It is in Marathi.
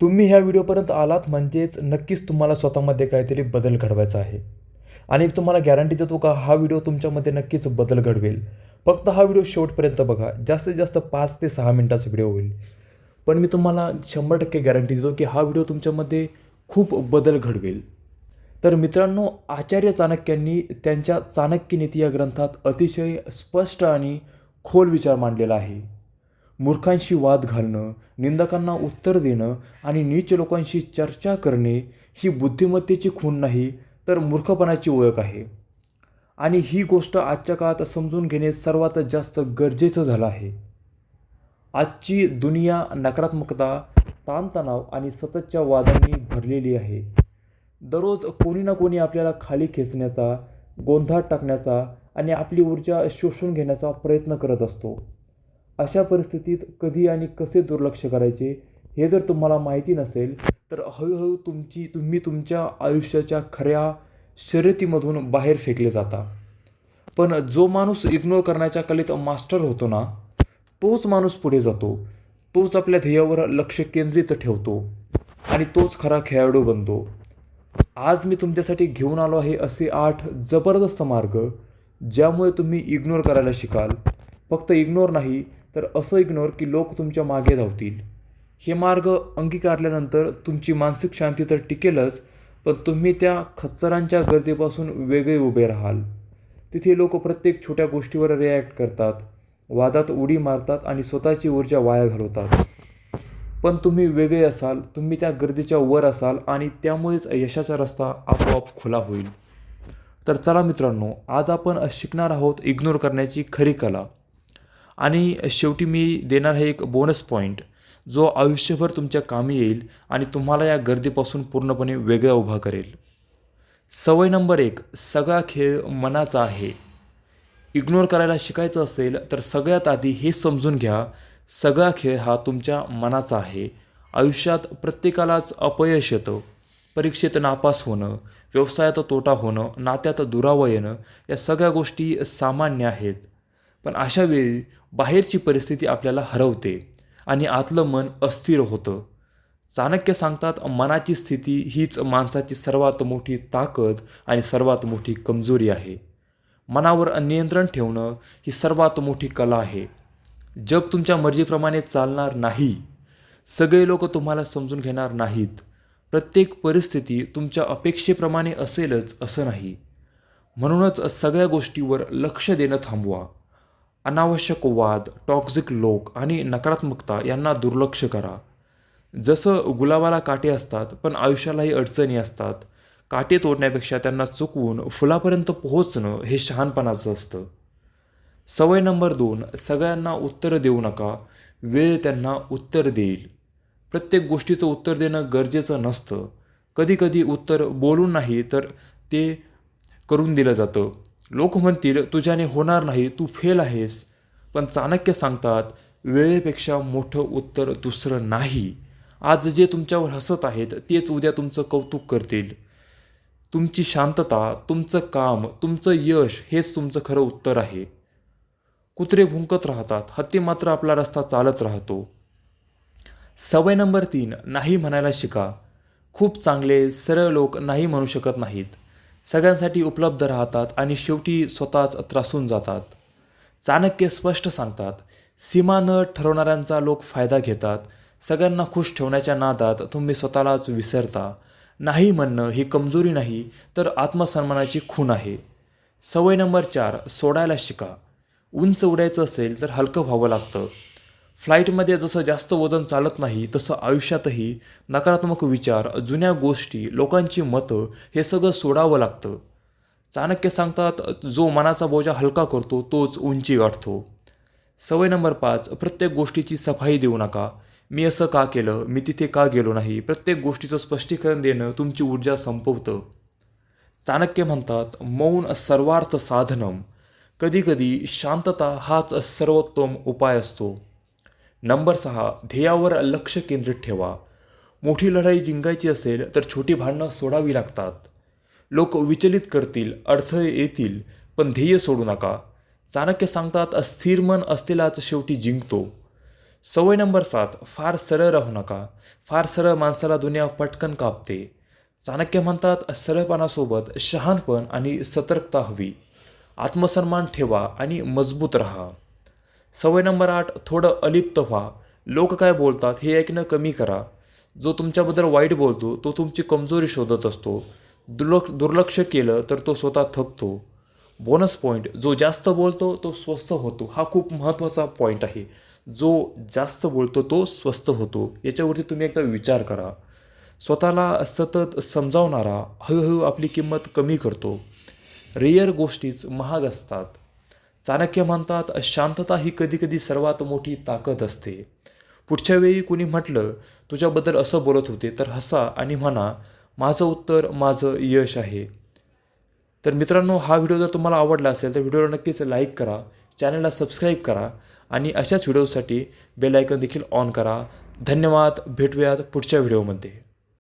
तुम्ही ह्या व्हिडिओपर्यंत आलात म्हणजेच नक्कीच तुम्हाला स्वतःमध्ये काहीतरी बदल घडवायचा आहे. आणि तुम्हाला गॅरंटी देतो का हा व्हिडिओ तुमच्यामध्ये नक्कीच बदल घडवेल. फक्त हा व्हिडिओ शेवटपर्यंत बघा जास्तीत जास्त पाच ते सहा मिनटाचा व्हिडिओ होईल. पण मी तुम्हाला शंभर टक्के गॅरंटी देतो की हा व्हिडिओ तुमच्यामध्ये खूप बदल घडवेल. तर मित्रांनो आचार्य चाणक्यांनी त्यांच्या चाणक्य नीती या ग्रंथात अतिशय स्पष्ट आणि खोल विचार मांडलेला आहे. मूर्खांशी वाद घालणं निंदकांना उत्तर देणं आणि नीच लोकांशी चर्चा करणे ही बुद्धिमत्तेची खूण नाही तर मूर्खपणाची ओळख आहे. आणि ही गोष्ट आजच्या काळात समजून घेणे सर्वात जास्त गरजेचं झालं आहे. आजची दुनिया नकारात्मकता ताणतणाव आणि सततच्या वादांनी भरलेली आहे. दररोज कोणी ना कोणी आपल्याला खाली खेचण्याचा गोंधळात टाकण्याचा आणि आपली ऊर्जा शोषून घेण्याचा प्रयत्न करत असतो. अशा परिस्थितीत कधी आणि कसे दुर्लक्ष करायचे हे जर तुम्हाला माहिती नसेल तर हळूहळू तुमची तुम्ही तुमच्या आयुष्याच्या खऱ्या शर्यतीमधून बाहेर फेकले जाता. पण जो माणूस इग्नोर करण्याच्या कलेत मास्टर होतो ना तोच माणूस पुढे जातो. तोच आपल्या ध्येयावर लक्ष केंद्रित ठेवतो आणि तोच खरा खेळाडू बनतो. आज मी तुमच्यासाठी घेऊन आलो आहे असे आठ जबरदस्त मार्ग ज्यामुळे तुम्ही इग्नोर करायला शिकाल. फक्त इग्नोर नाही तर असं इग्नोर की लोक तुमच्या मागे धावतील. हे मार्ग अंगीकारल्यानंतर तुमची मानसिक शांती तर टिकेलच पण तुम्ही त्या खच्चरांच्या गर्दीपासून वेगळे उभे राहाल. तिथे लोक प्रत्येक छोट्या गोष्टीवर रिॲक्ट करतात वादात उडी मारतात आणि स्वतःची ऊर्जा वाया घालवतात. पण तुम्ही वेगळे असाल तुम्ही त्या गर्दीच्या वर असाल आणि त्यामुळेच यशाचा रस्ता आपोआप खुला होईल. तर चला मित्रांनो आज आपण शिकणार आहोत इग्नोर करण्याची खरी कला. आणि शेवटी मी देणार आहे एक बोनस पॉईंट जो आयुष्यभर तुमच्या कामी येईल आणि तुम्हाला या गर्दीपासून पूर्णपणे वेगळा उभा करेल. सवय नंबर एक सगळा खेळ मनाचा आहे. इग्नोर करायला शिकायचं असेल तर सगळ्यात आधी हे समजून घ्या सगळा खेळ हा तुमच्या मनाचा आहे. आयुष्यात प्रत्येकालाच अपयश येतं. परीक्षेत नापास होणं व्यवसायात तोटा होणं नात्यात दुरावा येणं या सगळ्या गोष्टी सामान्य आहेत. पण अशा वेळी बाहेरची परिस्थिती आपल्याला हरवते आणि आतलं मन अस्थिर होतं. चाणक्य सांगतात मनाची स्थिती हीच माणसाची सर्वात मोठी ताकद आणि सर्वात मोठी कमजोरी आहे. मनावर नियंत्रण ठेवणं ही सर्वात मोठी कला आहे. जग तुमच्या मर्जीप्रमाणे चालणार नाही. सगळे लोक तुम्हाला समजून घेणार नाहीत. प्रत्येक परिस्थिती तुमच्या अपेक्षेप्रमाणे असेलच असं नाही. म्हणूनच सगळ्या गोष्टीवर लक्ष देणं थांबवा. अनावश्यक वाद टॉक्झिक लोक आणि नकारात्मकता यांना दुर्लक्ष करा. जसं गुलाबाला काटे असतात पण आयुष्यालाही अडचणी असतात काटे तोडण्यापेक्षा त्यांना चुकवून फुलापर्यंत पोहोचणं हे शहाणपणाचं असतं. सवय नंबर दोन सगळ्यांना उत्तर देऊ नका. वेळ त्यांना उत्तर देईल. प्रत्येक गोष्टीचं उत्तर देणं गरजेचं नसतं. कधीकधी उत्तर बोलून नाही तर ते करून दिलं जातं. लोक म्हणतील तुझ्याने होणार नाही तू फेल आहेस. पण चाणक्य सांगतात वेळेपेक्षा मोठं उत्तर दुसरं नाही. आज जे तुमच्यावर हसत आहेत तेच उद्या तुमचं कौतुक करतील. तुमची शांतता तुमचं काम तुमचं यश हेच तुमचं खरं उत्तर आहे. कुत्रे भुंकत राहतात हत्ती मात्र आपला रस्ता चालत राहतो. सवय नंबर तीन नाही म्हणायला शिका. खूप चांगले सरळ लोक नाही म्हणू शकत नाहीत. सगळ्यांसाठी उपलब्ध राहतात आणि शेवटी स्वतःच त्रासून जातात. चाणक्य स्पष्ट सांगतात सीमा न ठरवणाऱ्यांचा लोक फायदा घेतात. सगळ्यांना खुश ठेवण्याच्या नादात तुम्ही स्वतःलाच विसरता. नाही म्हणणं ही कमजोरी नाही तर आत्मसन्मानाची खूण आहे. सवय नंबर चार सोडायला शिका. उंच उडायचं असेल तर हलकं व्हावं लागतं. फ्लाईटमध्ये जसं जास्त वजन चालत नाही तसं आयुष्यातही नकारात्मक विचार जुन्या गोष्टी लोकांची मतं हे सगळं सोडावं लागतं. चाणक्य सांगतात जो मनाचा बोजा हलका करतो तोच उंची गाठतो. सवय नंबर पाच प्रत्येक गोष्टीची सफाई देऊ नका. मी असं का केलं? मी तिथे का गेलो नाही? प्रत्येक गोष्टीचं स्पष्टीकरण देणं तुमची ऊर्जा संपवतं. चाणक्य म्हणतात मौन सर्वार्थ साधनम. कधीकधी शांतता हाच सर्वोत्तम उपाय असतो. नंबर सहा ध्येयावर लक्ष केंद्रित ठेवा. मोठी लढाई जिंकायची असेल तर छोटी भांडणं सोडावी लागतात. लोक विचलित करतील अडथळे येतील पण ध्येय सोडू नका. चाणक्य सांगतात अस्थिर मन असलेलाच शेवटी जिंकतो. सवय नंबर सात फार सरळ राहू नका. फार सरळ माणसाला दुनिया पटकन कापते. चाणक्य म्हणतात सरळपणासोबत शहाणपण आणि सतर्कता हवी. आत्मसन्मान ठेवा आणि मजबूत रहा. सवय नंबर आठ थोडं अलिप्त व्हा. लोक काय बोलतात हे ऐकणं कमी करा. जो तुमच्याबद्दल वाईट बोलतो तो तुमची कमजोरी शोधत असतो. दुर्लक्ष दुर्लक्ष केलं तर तो स्वतः थकतो. बोनस पॉईंट जो जास्त बोलतो तो स्वस्थ होतो. हा खूप महत्त्वाचा पॉईंट आहे. जो जास्त बोलतो तो स्वस्थ होतो. याच्यावरती तुम्ही एकदा विचार करा. स्वतःला सतत समजावणारा हळूहळू आपली किंमत कमी करतो. रेअर गोष्टीच महाग असतात. चाणक्य म्हणतात शांतता ही कधीकधी सर्वात मोठी ताकद असते. पुढच्या वेळी कुणी म्हटलं तुझ्याबद्दल असं बोलत होते तर हसा आणि म्हणा माझं उत्तर माझं यश आहे. तर मित्रांनो हा व्हिडिओ जर तुम्हाला आवडला असेल तर व्हिडिओला नक्कीच लाईक करा चॅनलला सबस्क्राईब करा आणि अशाच व्हिडिओसाठी बेल आयकन देखील ऑन करा. धन्यवाद भेटूयात पुढच्या व्हिडिओमध्ये.